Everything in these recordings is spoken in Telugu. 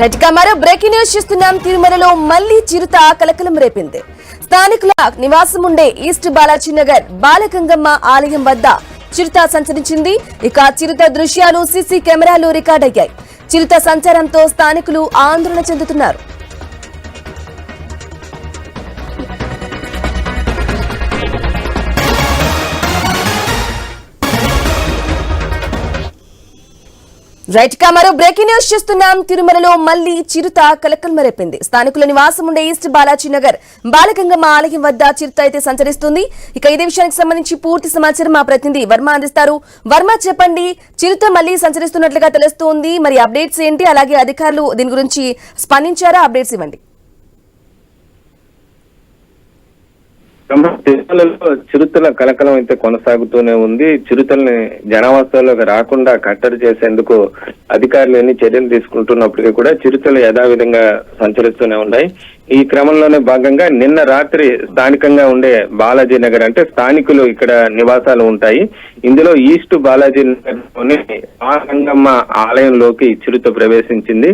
రైట్గా మరో బ్రేకింగ్ న్యూస్ చూస్తున్నాం. తిరుమలలో మళ్ళీ చిరుత కలకలం రేపింది. స్థానికుల నివాసం ఉండే ఈస్ట్ బాలాజీ నగర్ బాలగంగమ్మ ఆలయం వద్ద చిరుత సంచరించింది. ఇక చిరుత దృశ్యాలు సీసీ కెమెరాలు రికార్డయ్యాయి. చిరుత సంచారంతో స్థానికులు ఆందోళన చెందుతున్నారు. రైట్గా మరో బ్రేకింగ్ న్యూస్ చూస్తున్నాం. తిరుమలలో మళ్ళీ చిరుత కలకలం రేపింది. స్థానికుల నివాసం ఉండే ఈస్ట్ బాలాజీ నగర్ బాలగంగమ్మ ఆలయం వద్ద చిరుత అయితే సంచరిస్తుంది. ఇక ఇదే విషయానికి సంబంధించి పూర్తి సమాచారం మా ప్రతినిధి వర్మ అందిస్తారు. వర్మ చెప్పండి చిరుత మళ్ళీ సంచరిస్తున్నట్లుగా తెలుస్తోంది. మరి అప్డేట్స్ ఏంటి? అలాగే అధికారులు దీని గురించి స్పందించారా? అప్డేట్స్ ఇవ్వండి. తిరుమలలో చిరుతల కలకలం అయితే కొనసాగుతూనే ఉంది. చిరుతల్ని జనావాసాల్లోకి రాకుండా కట్టడి చేసేందుకు అధికారులు ఎన్ని చర్యలు తీసుకుంటున్నప్పటికీ కూడా చిరుతలు యథావిధంగా సంచరిస్తూనే ఉన్నాయి. ఈ క్రమంలోనే భాగంగా నిన్న రాత్రి స్థానికంగా ఉండే బాలాజీ నగర్ అంటే స్థానికులు ఇక్కడ నివాసాలు ఉంటాయి. ఇందులో ఈస్ట్ బాలాజీ నగర్లోని ఆ రంగమ్మ ఆలయంలోకి చిరుత ప్రవేశించింది.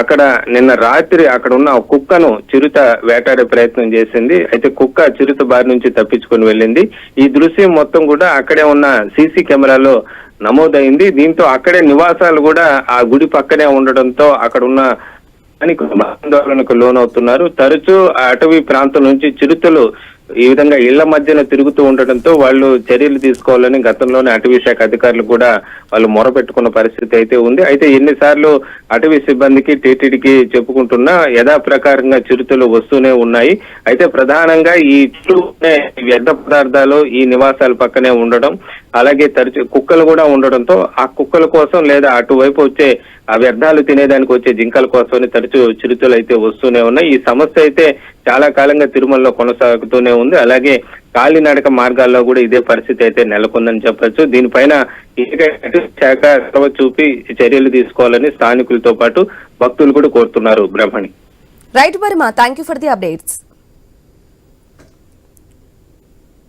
అక్కడ నిన్న రాత్రి అక్కడ ఉన్న కుక్కను చిరుత వేటాడే ప్రయత్నం చేసింది. అయితే కుక్క చిరుత బారి నుంచి తప్పించుకొని వెళ్ళింది. ఈ దృశ్యం మొత్తం కూడా అక్కడే ఉన్న సీసీ కెమెరాలో నమోదైంది. దీంతో అక్కడే నివాసాలు కూడా ఆ గుడి పక్కనే ఉండడంతో అక్కడ ఉన్న స్థానికులు ఆందోళనకు లోనవుతున్నారు. తరచూ ఆ అటవీ ప్రాంతం నుంచి చిరుతలు ఈ విధంగా ఇళ్ళ మధ్యన తిరుగుతూ ఉండడంతో వాళ్ళు చర్యలు తీసుకోవాలని గతంలోనే అటవీ శాఖ అధికారులు కూడా వాళ్ళు మొరపెట్టుకున్న పరిస్థితి అయితే ఉంది. అయితే ఎన్నిసార్లు అటవీ సిబ్బందికి టీటీడీకి చెప్పుకుంటున్నా యథాప్రకారంగా చిరుతలు వస్తూనే ఉన్నాయి. అయితే ప్రధానంగా ఈ చుట్టూ వ్యర్థ పదార్థాలు ఈ నివాసాల పక్కనే ఉండడం అలాగే తరచు కుక్కలు కూడా ఉండడంతో ఆ కుక్కల కోసం లేదా అటువైపు వచ్చే ఆ వ్యర్థాలు తినేదానికి వచ్చే జింకల కోసమని తరచూ చిరుతలు అయితే వస్తూనే ఉన్నాయి. ఈ సమస్య అయితే చాలా కాలంగా తిరుమలలో కొనసాగుతూనే ఉంది. అలాగే కాలినడక మార్గాల్లో కూడా ఇదే పరిస్థితి అయితే నెలకొందని చెప్పొచ్చు. దీనిపైన శాఖ చొరవ చూపి చర్యలు తీసుకోవాలని స్థానికులతో పాటు భక్తులు కూడా కోరుతున్నారు Brahmani. Right Varma thank you for the updates.